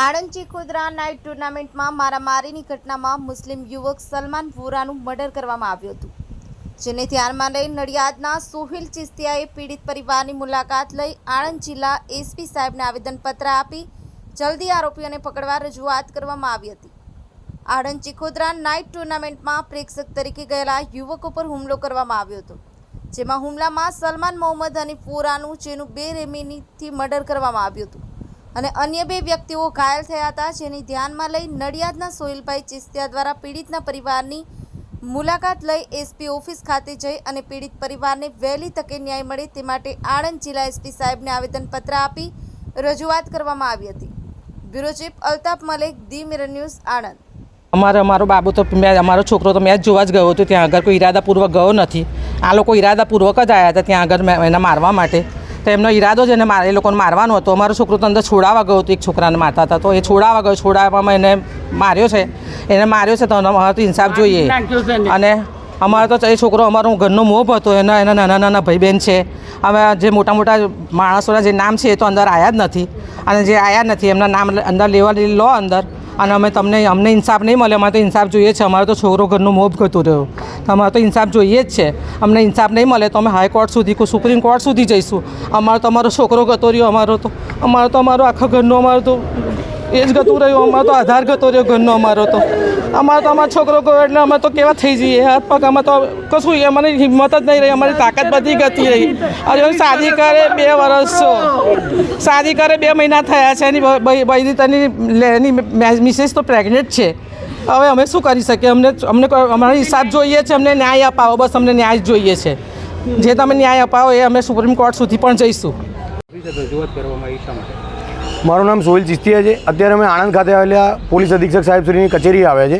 Anand Chikhodra night ટુર્નામેન્ટમાં મારામારીની ઘટનામાં મુસ્લિમ યુવક સલમાન વોરાનું મર્ડર કરવામાં આવ્યું હતું. જેને ધ્યાનમાં લઈ નડિયાદના સોહિલ ચિસ્તિયાએ પીડિત પરિવારની મુલાકાત લઈ આણંદ જિલ્લા એસપી સાહેબને આવેદનપત્ર આપી જલ્દી આરોપીઓને પકડવા રજૂઆત કરવામાં આવી હતી. આણંદ ચીખોદરા નાઇટ ટુર્નામેન્ટમાં પ્રેક્ષક તરીકે ગયેલા યુવકો પર હુમલો કરવામાં આવ્યો હતો, જેમાં હુમલામાં સલમાન મોહમ્મદ હનીફ વોરાનું, જેનું બે રેમીનીથી મર્ડર કરવામાં આવ્યું હતું. અને અન્ય બે વ્યક્તિઓ ઘાયલ થયા હતા, જેની ધ્યાનમાં લઈ નડિયાદના સોહિલભાઈ ચિસ્તિયા દ્વારા પીડિતના પરિવારની મુલાકાત લઈ એસપી ઓફિસ ખાતે જઈ અને પીડિત પરિવારને વહેલી તકે ન્યાય મળે તે માટે આણંદ જિલ્લા એસપી સાહેબને આવેદનપત્ર આપી રજૂઆત કરવામાં આવી હતી. Bureau chief Altaf Malek the Mirror News, Anand. અમારે, અમારો બાબુ તો મેં, અમારો છોકરો તો મેચ જોવા જ ગયો હતો, ત્યાં આગળ કોઈ ઈરાદાપૂર્વક ગયો નથી. આ લોકો ઈરાદાપૂર્વક જ આવ્યા હતા, ત્યાં આગળ મેં એને મારવા માટે. તો એમનો ઈરાદો જ એને માર એ લોકોને મારવાનો હતો. અમારો છોકરો તો અંદર છોડાવવા ગયો હતો એક છોકરાને મારતા હતા તો એ છોડાવવા ગયો છોડાવવામાં એને માર્યો છે. એને માર્યો છે તો અમારે તો ઇન્સાફ જોઈએ. અને અમારો તો એ છોકરો અમારો ઘરનો મોભ હતો. એના એના નાના નાના ભાઈ બહેન છે. હવે જે મોટા મોટા માણસોના જે નામ છે એ તો અંદર આવ્યા જ નથી. અને જે આવ્યા નથી એમના નામ અંદર લેવા લો અંદર. અને અમે તમને, અમને ઇન્સાફ નહીં મળે, અમારે તો ઇન્સાફ જોઈએ છે. અમારે તો છોકરો ઘરનું મોભ ગતો રહ્યો. તો અમારે તો ઇન્સાફ જોઈએ જ છે. અમને ઇન્સાફ નહીં મળે તો અમે હાઈકોર્ટ સુધી સુપ્રીમ કોર્ટ સુધી જઈશું. અમારો તો અમારો છોકરો ગતો રહ્યો, અમારો તો અમારો તો અમારો આખા ઘરનો, અમારો તો એ જ ગતું રહ્યું, અમારો તો આધાર ગતો રહ્યો ઘરનો, અમારો તો. અમારો તો અમારો છોકરો ગયો એટલે અમે તો કેવા થઈ જઈએ. હાથ પગ અમે તો કશું અમારી હિંમત જ નહીં રહી. અમારી તાકાત બધી ગતી રહી. અરે શાદી કરે બે વર્ષ. શાદી કરે બે મહિના થયા છે. એની બૈરી તેની એની મિસેસ તો પ્રેગ્નેન્ટ છે. હવે અમે શું કરી શકીએ? અમને અમને અમારો હિસાબ જોઈએ છે, અમને ન્યાય અપાવો. બસ અમને ન્યાય જોઈએ છે. જે તમે ન્યાય અપાવો એ અમે સુપ્રીમ કોર્ટ સુધી પણ જઈશું. રજૂઆત કરવામાં આવી મારું નામ સોહિલ ચિસ્તિયા છે. અત્યારે અમે આણંદ ખાતે આવેલા પોલીસ અધિક્ષક સાહેબશ્રીની કચેરી આવ્યા છે.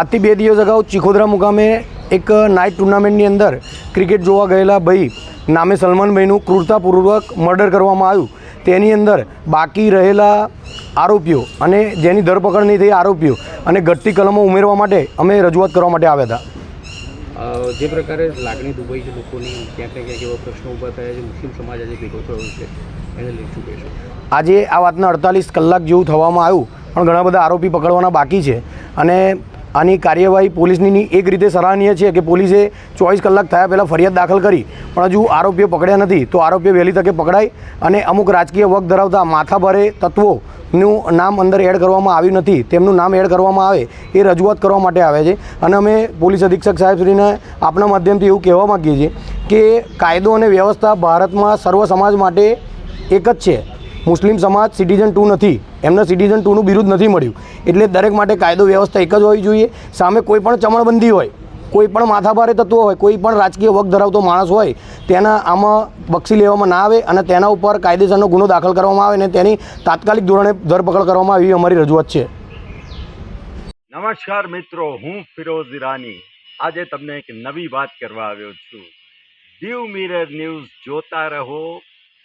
આજથી બે દિવસ અગાઉ ચિખોદરા મુકામે એક નાઇટ ટુર્નામેન્ટની અંદર ક્રિકેટ જોવા ગયેલા ભાઈ નામે સલમાનભાઈનું ક્રૂરતાપૂર્વક મર્ડર કરવામાં આવ્યું. તેની અંદર બાકી રહેલા આરોપીઓ અને જેની ધરપકડ નહીં થઈ આરોપીઓ અને ઘટતી કલમો ઉમેરવા માટે અમે રજૂઆત કરવા માટે આવ્યા હતા. જે પ્રકારે લાગણી દુબઈ છે લોકોની, ક્યાંક ને ક્યાંક એવા પ્રશ્નો ઊભા થયા છે, મુસ્લિમ સમાજ આજે ભેગો થયો છે, એને લઈ ચૂકે છે આજે આ વાતના અડતાલીસ કલાક જેવું થવામાં આવ્યું, પણ ઘણા બધા આરોપી પકડવાના બાકી છે. અને આની કાર્યવાહી પોલીસની એક રીતે સરાહનીય છે કે પોલીસે ચોવીસ કલાક થયા પહેલાં ફરિયાદ દાખલ કરી, પણ હજુ આરોપીઓ પકડ્યા નથી. તો આરોપીઓ વહેલી તકે પકડાય અને અમુક રાજકીય વક ધરાવતા માથાભારે તત્વોનું નામ અંદર એડ કરવામાં આવ્યું નથી. તેમનું નામ એડ કરવામાં આવે એ રજૂઆત કરવા માટે આવે છે. અને અમે પોલીસ અધિક્ષક સાહેબશ્રીને આપના માધ્યમથી એવું કહેવા માગીએ છીએ કે કાયદો અને વ્યવસ્થા ભારતમાં સર્વ સમાજ માટે એક જ છે. મુસ્લિમ સમાજ સિટીઝન ટુ નથી. એમને સિટીઝન ટુનું બિરુદ નથી મળ્યું. એટલે દરેક માટે કાયદો વ્યવસ્થા એક જ હોવી જોઈએ. સામે કોઈ પણ ચમણબંધી હોય, કોઈ પણ માથાભારે તત્વો હોય, કોઈ પણ રાજકીય વક ધરાવતો માણસ હોય, તેના આમાં બક્ષી લેવામાં ના આવે અને તેના ઉપર કાયદેસરનો ગુનો દાખલ કરવામાં આવે અને તેની તાત્કાલિક ધોરણે ધરપકડ કરવામાં આવી અમારી રજૂઆત છે. નમસ્કાર મિત્રો, હું ફિરોઝ ઈરાની. આજે તમને એક નવી વાત કરવા આવ્યો છું. દીવ મિરર ન્યૂઝ જોતા રહો